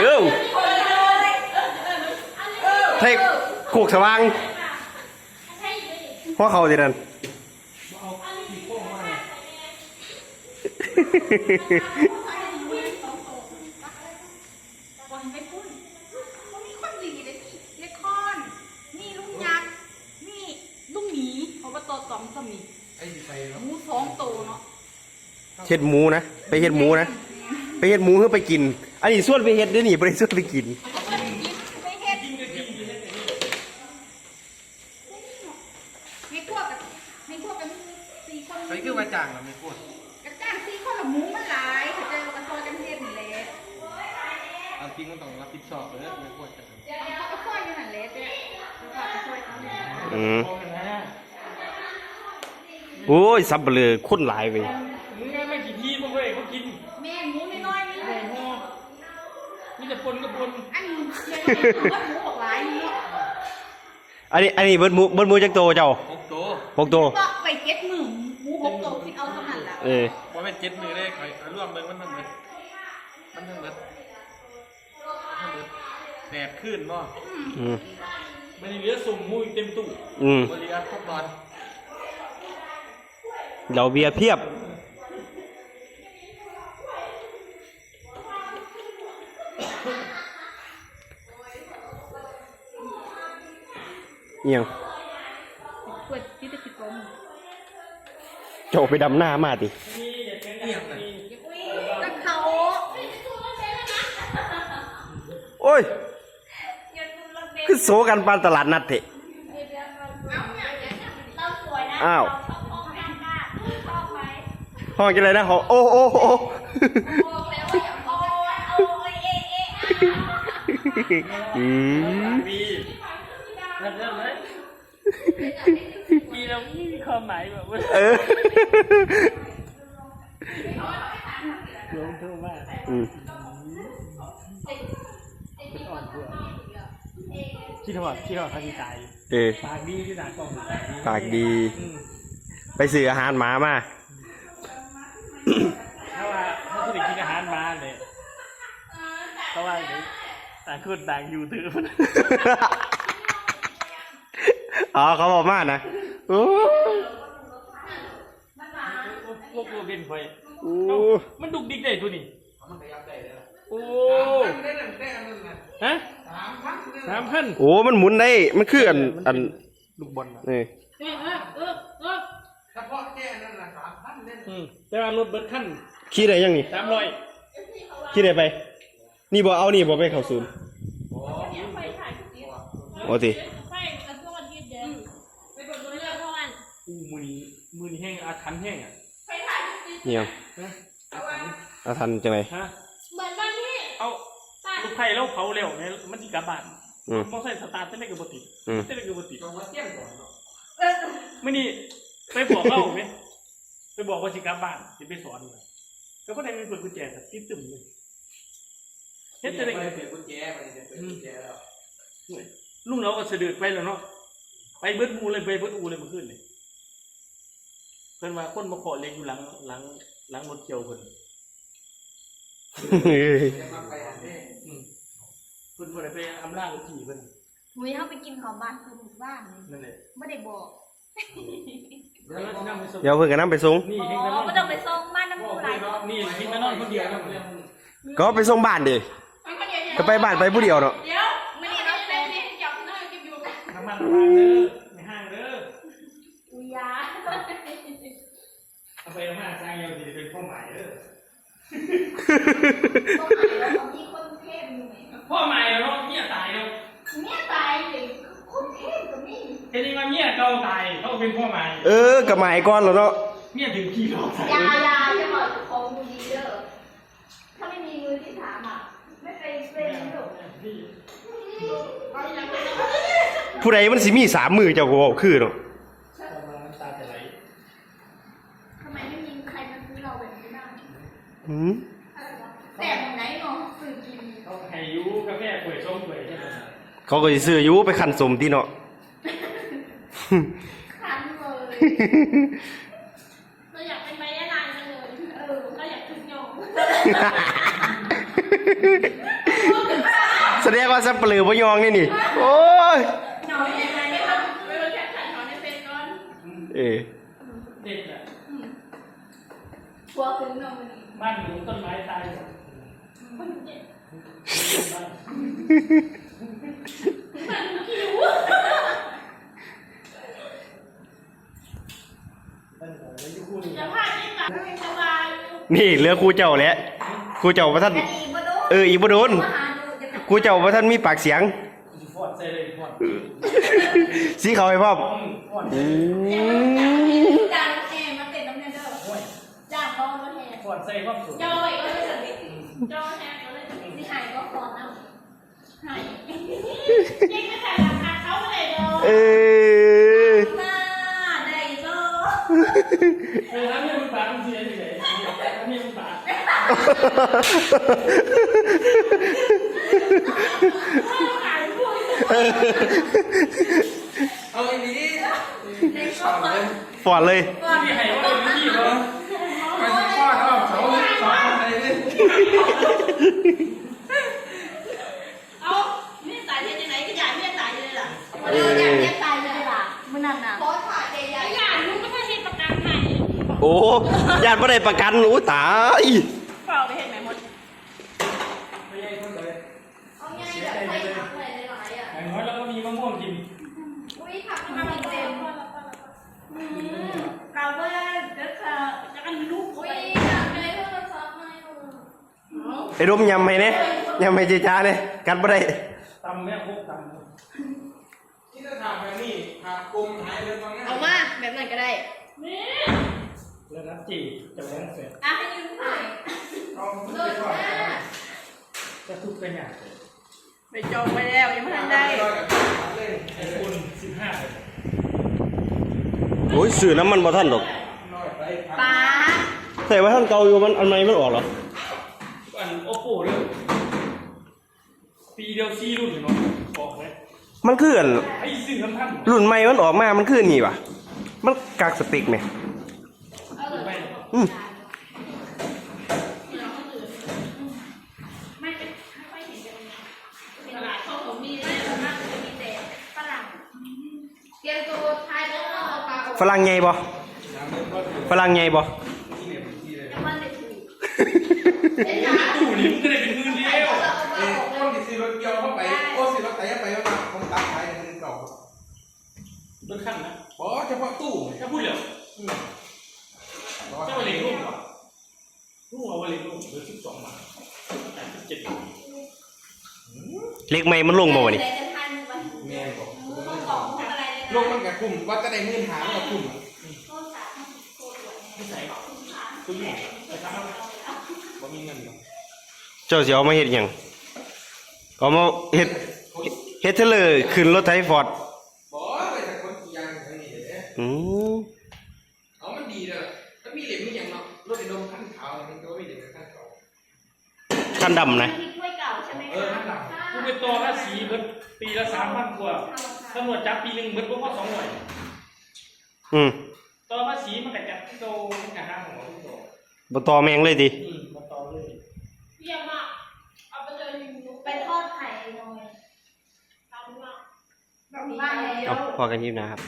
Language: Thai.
เอ้าเทคโคกสว่างหัวเขาสินั่นคนไม่พูดมันมีคนดีเลยนี่เลคอนนี่ลุงยักษ์นี่ลุงหมีเขาก็ตัวสองสมีไอ้ที่ไปเนาะหมูสองตัวเนาะเฮ็ดหมูนะ ไปเฮ็ดหมูนะ ไปเฮ็ดหมูเพื่อไปกิน อันนี้ส่วนไปเฮ็ดด้อนี่บ่ได้ส่วนไปกิน ไปเฮ็ดให้พวกกับให้พวกกันสี่คนไปคือมาจ้างเราไม่พูดกระจ้างสี่คนละหมูมันหลายเขาจะกระซอยกันเฮ็ดนี่แหละเอาจริงมันต้องรับผิดชอบเลยไม่พูดกันเขาก็ซอยอยู่นั่นแหละเจ้แล้วก็กระซอยเขาเนี่ย อืมโอ้ยซับเบลอคนหลายเว้ย มึงไม่ไม่กี่ทีมึงเว้ยเขากิน แม่หมูน้อยๆนี่ โอ้โหมีแต่ ปนกับปนอันนี้เชียร์ก็หมูบอกหลายนี่เนาะอันนี้อันนี้เบิดหมูเบิดหมูจักโตเจ้าหกโตหกโตก็ไปเก็ตหนึ่งหมูหกตัวคิดเอาเท่านั้นละเออว่าเป็นเจ็ดมือได้ใครร่วมเบิ่งมันทั้งหมดมันทั้งหมดทั้งหมดแดดขึ้นบ่อืมมันยังเหลือส่งมุ้ยเต็มตู้อืมบริการครบตอนเราเบียร์เพียบ เอียงเปิดที่จะติดกลมเจ้าไปดำหน้ามาตินี่อย่าแข่งกันนี่ตะเขาโอ้ย คือโซกันปานตลาดนัดเถอะเราสวยนะอ้าวชอบมองกันค่ะชอบไหมห้องจะอะไรนะห้องโอ้โอ้โอ้บอก แล้วว่าอย่าโอ้ยโอ้ยเอ๊ะเอ๊ะอืมมีเริ่มเริ่มเลยมีแล้วมีความหมายแบบว่าเออลงเท่ามากอืมคิดว่าคิดว่าเขาจะตายเออปากดีที่หนากล้องปากดีปากดี อืมไปซื้ออาหารหมามาถ้าว่าถ้าจะไปกินอาหารมาเนี่ยเพราะว่าเดี๋ยวต่างคนต่างอยู่ถือมัน อ๋อเขาบอกมานะโอ้พวกเราเป็นไปโอ้เอ้ามันดุกดิกได้ตัวนี้มันขยับได้เลยล่ะโอ้ได้นั่นได้อันนั้นน่ะฮะสามพันได้สามพันโอ้ มันหมุนได้ มันคืออันอันลูกบอลนะนี่เออเออเออเออเฉพาะแค่นั้นน่ะสามพันเล่นอืมแต่ว่ารถเบิดขั้นขี้ได้ยังนี่สามร้อยขี้ได้ไป นี่บอกเอานี่บอกไปเข้าศูนย์โอ้ติ แห้งอาถรรพ์แห้งอะไฟถ่ายที่เนี่ยงฮะอาถรรพ์อาทันจังไงฮะเหมือนวันที่เอาลูกไผ่แล้วเผาเร็วเนี่ยมันจิกลับบ้านอืมมอไซค์สตาร์ทเต้นได้กับบติดอืมเต้นได้กับบติดต้องมาเที่ยงก่อนเนาะเออไม่นี่ไปบอกเล่าไหมไปบอกว่าจิกลับบ้านจะไปสอนเลยแล้วก็ได้มีเปิดกุญแจติดตึมเลยเฮ็ดจะได้ไปไงเปลี่ยนกุญแจไปเปลี่ยนกุญแจแล้วลุงเราก็เสด็จไปแล้วเนาะไปเบิดอูเลยไปเบิดอูเลยเมื่อคืนเลย เพิ่นว่าคนมาขอเล็กอยู่หลังหลังหลังรถเกี่ยวเพิ่นจะมาไปอันนี้อืมเพิ่นบ่ได้ไปอำลารถขี่เพิ่นมุ้ยเขาไปกินของบ้านคือหมู่บ้านเลยนั่นแหละไม่ได้บอกแล้วเราสินำไปส่งเดี๋ยวเพิ่งกันน้ำไปส่งนี่อ๋เฮงกันนออนก็ต้องไปส่งบ้านน้ำผู้ไหลนี่กินมานอนคนเดียวนะก็ไปส่งบ้านดิก็ไปบ้านไปผู้เดียวเนาะเดี๋ยวไม่ได้เราเป็นที่หยอกน้อยกินอยู่น้ำมันระวังเด้อไม่ห่างเด้อ อุยา เอาไปเอามาสร้างเดียวสิเป็นข้อหมายเด้อต้องหายแล้วมีคนเทพอยู่ไหนพ่อหมายแล้วเนาะเมียตายแล้วเนี่ยตายเลยคนเทพก็มีเห็นยังว่าเมียเก่าตายเขาเป็นพ่อหมายเออกับหมายก้อนแล้วเนาะเมียถึงขี้เราตายยายาจะบอกของมือดีเด้อถ้าไม่มีมือที่สามอะไม่ไปเป็นหรอกพี่เอาอย่างไรผู้ใดมันสิมีสามมือเจ้าก็บอกคือเนาะ พ่อมาน้ำตาจะไหล ทำไมไม่มีใครมาซื้อเราแบบนี้บ้าง หืมแต่ไหนเนาะสื่อกินเขาให้อยูกาแฟป่วยส้มป่วยใช่ไหมเขาก็สิซื้ออยู่ไปขันสมที่เนาะ คันเลยเราอยากเป็นไม้ยานานจังเลยเออเราอยากขึ้นยงแสดงว่าสับเปลือพยองนี่นี่ โอ้ยหน่อยยังไงไม่ทำไม่รู้แค่ถ่ายถอนในเฟซก่อนเออเด็กอะกลัวคุ้มนมมัน บ้านหนูต้นไม้ตายหมดจะพาที่หลังให้สบายนี่เหลือครูเจ้าแล้วครูเจ้าพระท่านเอออีบ่โดนครูเจ้าพระท่านมีปากเสียงสีเขาให้พ่อม มาแทนฟอดใส่ความสุขจอยก็เลยสนิทจอยแทนก็เลยสนิทที่หายก็ฟอนเอาหายยิ่งไม่ใส่ราคาเขาเลยเด้อเออมาได้โซ่เออถ้าไม่มึงปากมึงเสียที่ไหนถ้าไม่มึงปากขายพูดเอาไอ้นี้ได้โซ่ฟอดเลยก่อนที่ไหนว่าเป็น เนี่ยเอาเนี่ยตายที่ไหนก็อยากเนี่ยตายเลยล่ะเอออยากเนี่ยตายเลยล่ะมึงนั่นน่ะขอถ่ายใหญ่ๆอยากมึงก็ไม่ให้ประกันให้โอ้ญาติบ่ได้ประกันอู้ตาย เปล่าไปเห็นไหมหมด ไม่ใช่คนเลย เอาไงแบบใส่ผักใส่หลายๆอะ อย่างน้อยเราก็มีมะม่วงกิน อุ้ยผักมันมีเต็มอืมกาเบอร์เด็กค่ะจะกันลูกอุ้ยอยากไปเลยโทรศัพท์ไม่เอา ไอ้ดมยำให้เนี่ยยำให้เจจ้าเนี่ยกัดบ่ได้ตำแม่พวกตที่จะถามแบบนี้หากกลมหายเลยบางงานเอามาแบบไหนก็ได้นี่ำแล้วนัดจีจะแรงเสร็จอะให้ยืมถ่ายเอาโดนหน้าจะทุกข์กันอย่างไปจองไปแล้วยังไม่ทันได้เล่นไอ้คุณสิบห้าเลยโอ้ยสื่อน้ำมันบ่ท่านดอกน้อยไปครับป้าแต่ว่าท่านเกาอยู่มันอันไหนมันออกเหรอ อันโอปโป้เลยปีเดียวซีรุ่นเนาะบอกเลยมันคืออันไอ้สิ่งสำคัญรุ่นใหม่มันออกมา มันคือนี่ว่ะมันกากสติกไหมไม่อืมไม่เป็นไม่ค่อยเห็นกันเลยเป็นหลายช่องผมมีไม่ส่วนมากจะมีแต่ฝรั่งเตรียมตัวทายแล้วเอาปลาออกฝรั่งใหญ่บ่น้ำเล่นก็ถือฝรั่งใหญ่บ่ ที่เนี่ยที่เลย น้ำมันเด็ดถูก ตู้นี่มึงก็ได้เป็นมือเดียวเอาปเอ้ลาออกต้นที่ซื้อรถเกี่ยวเข้าไปโอ้ซื้อรถไถไปว่าผมตัดขายในมือเก่าต้นขั้นนะบอเฉพาะตู้ถ้าพูดเดี๋ยวเจ้าวันเล็กลูกเหรอลูกเอาวันเล็กลูกเหลือสิบสองบาทแต่สิบเจ็ดบาทเล็กใหม่มันลงบ่วะนี่แต่จะทานมันแม่บอกต้องกล่องทำอะไรเลยลงมันกับกลุ่มว่าจะได้มื่นหามันกับกลุ่มโทษสาโทษตัวที่ไหนคุณอยู่ไปทำอะไรว่า มีเงินหรอกเจ้าสิเอามาเฮ็ดหยังเอามาเฮ็ดเฮ็ดเทเลอร์ขึ้นรถไถฟอร์ดบอไปจากคนกี่อย่างอย่างนี้เด้อืมเอามันดีเลยมันมีเหลี่ยมมีอย่างเนาะรถไอ้ดมขั้นขาวมันก็ไม่เหลี่ยมขั้นขาวคันดำนะ ที่ถ้วยเก่าใช่ไหมเออขั้นหลังกูไปต่อภาษีเบิดปีละสามพันกว่าตำรวจจับปีหนึ่งเบิดพวกว่าสองหน่วยอืมต่อภาษีมันก็จับที่โตมันก็ห้าหัวที่โตบ่ต่อแมงเลยดิอืมมาต่อเลย เยี่ยมมากเอาไปเลยไปทอดไข่หน่อยทำมาก บ้านแล้ว เอาพอกันยิมนะครับ